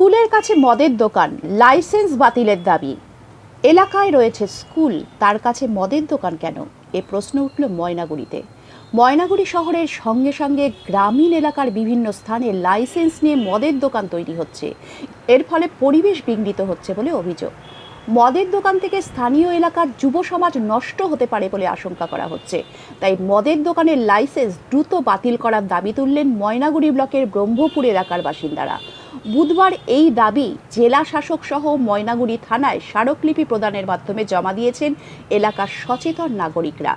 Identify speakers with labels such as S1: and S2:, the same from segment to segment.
S1: স্কুলের কাছে মদের দোকান, লাইসেন্স বাতিলের দাবি। এলাকায় রয়েছে স্কুল, তার কাছে মদের দোকান কেন? এ প্রশ্ন উঠল ময়নাগুড়িতে। ময়নাগুড়ি শহরের সঙ্গে সঙ্গে গ্রামীণ এলাকার বিভিন্ন স্থানে লাইসেন্স নিয়ে মদের দোকান তৈরি হচ্ছে। এর ফলে পরিবেশ বিঘ্নিত হচ্ছে বলে অভিযোগ। মদের দোকান থেকে স্থানীয় এলাকার যুব সমাজ নষ্ট হতে পারে বলে আশঙ্কা করা হচ্ছে। তাই মদের দোকানের লাইসেন্স দ্রুত বাতিল করার দাবি তুললেন ময়নাগুড়ি ব্লকের ব্রহ্মপুর এলাকার বাসিন্দারা। বুধবার এই দাবি জেলা শাসক সহ ময়নাগুড়ি থানায় স্মারকলিপি প্রদানের মাধ্যমে জমা দিয়েছেন এলাকার সচেতন নাগরিকরা।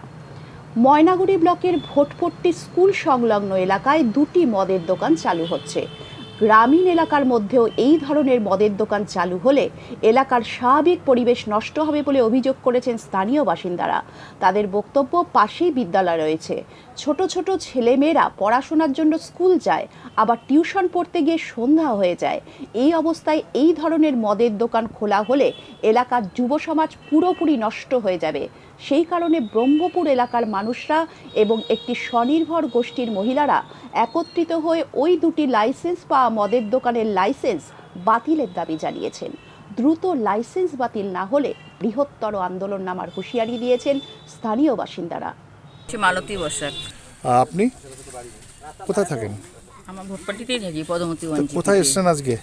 S1: ময়নাগুড়ি ব্লকের ভোটপট্টি স্কুল সংলগ্ন এলাকায় দুটি মদের দোকান চালু হচ্ছে। গ্রামীণ এলাকার মধ্যেও এই ধরনের মদের দোকান চালু হলে এলাকার স্বাভাবিক পরিবেশ নষ্ট হবে বলে অভিযোগ করেছেন স্থানীয় বাসিন্দারা। তাদের বক্তব্য পাশেই বিদ্যালয় রয়েছে। ছোট ছোট ছেলেমেয়েরা পড়াশোনার জন্য স্কুল যায়, আবার টিউশন পড়তে গিয়ে সন্ধ্যা হয়ে যায়। এই অবস্থায় এই ধরনের মদের দোকান খোলা হলে এলাকার যুব সমাজ পুরোপুরি নষ্ট হয়ে যাবে। সেই কারণে ব্রহ্মপুর এলাকার মানুষরা এবং একটি স্বনির্ভর গোষ্ঠীর মহিলারা একত্রিত হয়ে ওই দুটি লাইসেন্স পাওয়া মদের দোকানের লাইসেন্স বাতিলের দাবি জানিয়েছেন। দ্রুত লাইসেন্স বাতিল না হলে বৃহত্তর আন্দোলন নামার হুঁশিয়ারি দিয়েছেন স্থানীয় বাসিন্দারা।
S2: হচ্ছে মালতী বসাক।
S3: আপনি? কোথায় থাকেন?
S2: আমার ভোটপাটিতেই থাকি পদমতি
S3: কোথায় এসছেন আজকে?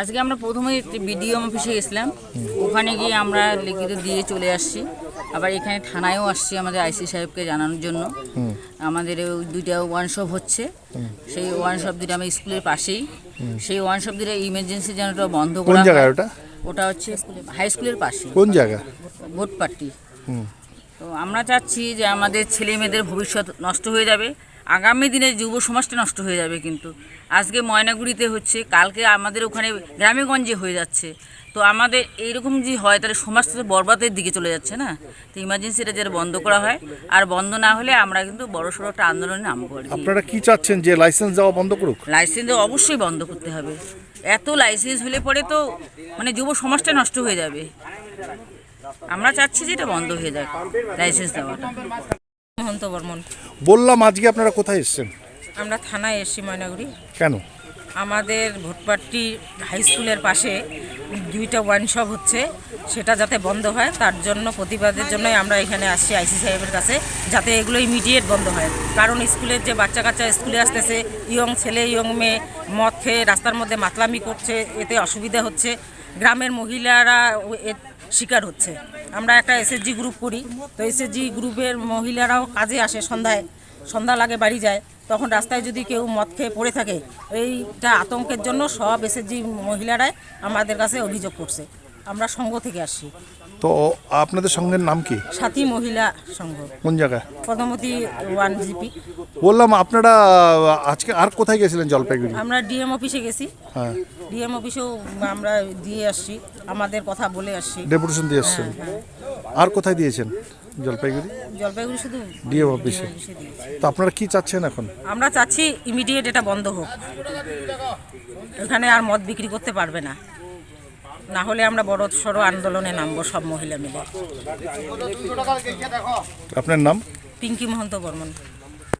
S2: আজকে আমরা প্রথমে বিডিও অফিসে গেছিলাম। ওখানে গিয়ে আমরা লিখিত দিয়ে চলে আসছি। আবার এখানে থানায়ও আসছি আমাদের আইসি সাহেবকে জানানোর জন্য। আমাদের ওই দুইটা ওয়ান শপ হচ্ছে সেই ওয়ান শপ দুটো আমার স্কুলের পাশেই। সেই ওয়ান শপ দুটো ইমার্জেন্সি যেন ওটা বন্ধ
S3: কোন
S2: করা
S3: ওটা?
S2: ওটা হচ্ছে হাই স্কুলের পাশে
S3: কোন জায়গা?
S2: ভোটপাট্টি
S3: হুম।
S2: তো আমরা চাচ্ছি যে আমাদের ছেলে মেয়েদের ভবিষ্যৎ নষ্ট হয়ে যাবে। আগামী দিনে যুব সমাজটা নষ্ট হয়ে যাবে কিন্তু। আজকে ময়নাগুড়িতে হচ্ছে কালকে আমাদের ওখানে গ্রামেগঞ্জে হয়ে যাচ্ছে। তো আমাদের এইরকম যে হয় তাহলে সমাজটা তো বরবাদের দিকে চলে যাচ্ছে না? তো ইমার্জেন্সিটা যেটা বন্ধ করা হয়। আর বন্ধ না হলে আমরা কিন্তু বড় সড়ো একটা আন্দোলনে নামবো আর
S3: আপনারা কি চাচ্ছেন যে লাইসেন্স দেওয়া বন্ধ করুক?
S2: লাইসেন্স অবশ্যই বন্ধ করতে হবে। এত লাইসেন্স হলে পরে তো মানে যুব সমাজটা নষ্ট হয়ে যাবে। আমরা চাচ্ছি যে এটা বন্ধ হয়ে যাক লাইসেন্স দেওয়াটা।
S4: মহন্ত বর্মন।
S3: বললাম আজকে আপনারা কোথায় এসছেন?
S4: আমরা থানায় এসছি ময়নাগুড়ি।
S3: কেন?
S4: আমাদের ভোটপাট্টি হাই স্কুলের পাশে দুইটা ওয়াইন শপ হচ্ছে সেটা যাতে বন্ধ হয় তার জন্য প্রতিবাদের জন্যই আমরা এখানে আসছি আইসি সাহেবের কাছে যাতে এগুলো ইমিডিয়েট বন্ধ হয়। কারণ স্কুলের যে বাচ্চা কাচ্চা স্কুলে আসতেছে ইয়ং ছেলে ইয়ং মেয়ে মদ খেয়ে রাস্তার মধ্যে মাতলামি করছে এতে অসুবিধা হচ্ছে। গ্রামের মহিলারা শিকার হচ্ছে। আমরা একটা এসএসজি গ্রুপ করি। তো এসএসজি গ্রুপের মহিলারাও কাজে আসে, সন্ধ্যায়। সন্ধ্যা লাগে বাড়ি যায়। তখন রাস্তায় যদি কেউ মদ খেয়ে পড়ে থাকে, এইটা আতঙ্কের জন্য সব এসএসজি মহিলারাই আমাদের কাছে অভিযোগ করছে। আমরা সংঘ থেকে আসছি
S3: তো আপনাদের সঙ্গের নাম কি?
S4: সাথী মহিলা সংঘ
S3: কোন জায়গা
S4: পদমতি ওয়ান জিপি।
S3: বললাম আপনারা আজকে আর কোথায় গেছিলেন জলপাইগুড়ি?
S4: আমরা ডিএম অফিসে গেছি।
S3: হ্যাঁ।
S4: ডিএম অফিসেও আমরা দিয়ে আসছি আমাদের কথা বলে আসছি।
S3: ডেপুটেশন দিয়ে আসছেন? আর কোথায় দিয়েছেন জলপাইগুড়ি?
S4: জলপাইগুড়ি শুধু
S3: ডিএম অফিসে। তো আপনারা কি চাচ্ছেন এখন?
S4: আমরা চাচ্ছি ইমিডিয়েট এটা বন্ধ হোক। এখানে আর মদ বিক্রি করতে পারবে না। না হলে আমরা বড় সড়ো আন্দোলনে নামবো সব মহিলা মিলে।
S3: আপনার নাম?
S4: পিঙ্কি মহন্ত বর্মন।